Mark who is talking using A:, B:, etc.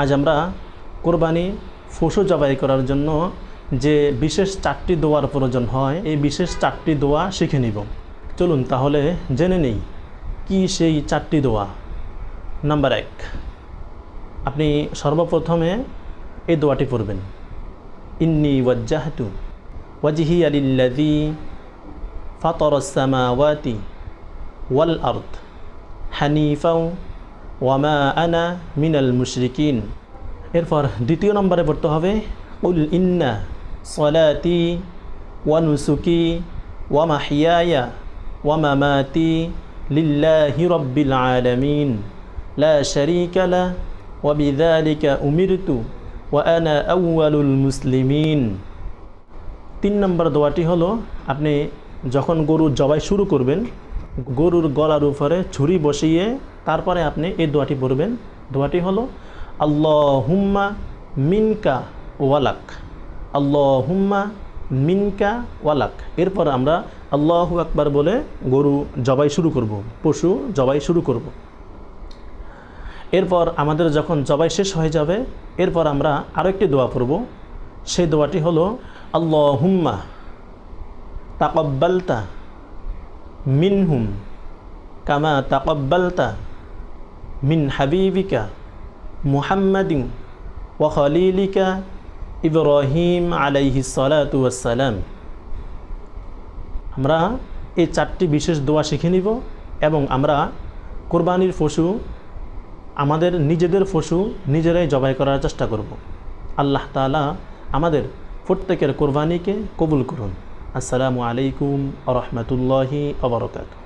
A: আজ আমরা কোরবানি পশু জবাই করার জন্য যে বিশেষ চারটি দোয়ার প্রয়োজন হয়, এই বিশেষ চারটি দোয়া শিখে নিব। চলুন তাহলে জেনে নেই কি সেই চারটি দোয়া। নাম্বার এক, আপনি সর্বপ্রথমে এই দোয়াটি পড়বেন। ইন্নি ওয়াজ্জাহাতু ওয়াজহি আলিল্লাদি ফাতরসামাওয়াতি ওয়াল আর্থ হানিফাও ওয়ামা আনা মিনাল মুশরিকিন। এরপর দ্বিতীয় নম্বরে পড়তে হবে, উল ইন্না সলাতি ওয়া নুসুকি ওয়া মাহিয়ায়া ওয়া মামাতি লিল্লাহি রব্বিল আলামিন। লা শারীকা লা ওয়া বিযালিকা উমিরতু ওয়া আনা আউয়ালুল মুসলিমিন। তিন নম্বর দোয়াটি হলো, আপনি যখন গরু জবাই শুরু করবেন, গরুর গলার উপরে ছুরি বসিয়ে তারপরে আপনি এই দোয়াটি পড়বেন। দোয়াটি হলো আল্লাহ হুম্মা মিনকা ওয়ালাক আল্লাহ হুম্মা মিনকা ওয়ালাক এরপর আমরা আল্লাহু আকবার বলে গরু জবাই শুরু করব, পশু জবাই শুরু করব। এরপর আমাদের যখন জবাই শেষ হয়ে যাবে, এরপর আমরা আরও একটি দোয়া পড়ব। সেই দোয়াটি হলো আল্লাহ হুম্মা তাকব্বালতা মিনহুম কামা তাকব্বালতা মিন হাবিবিকা মুহাম্মাদিন ওয়া খলিলিকা ইব্রাহিম আলাইহি সালাতু ওয়াসসালাম আমরা এই চারটি বিশেষ দোয়া শিখে নিব এবং আমরা কোরবানির পশু, আমাদের নিজেদের পশু নিজেরাই জবাই করার চেষ্টা করব। আল্লাহ তালা আমাদের প্রত্যেকের কোরবানিকে কবুল করুন। আসসালামু আলাইকুম আ রহমতুল্লাহি আবরকাত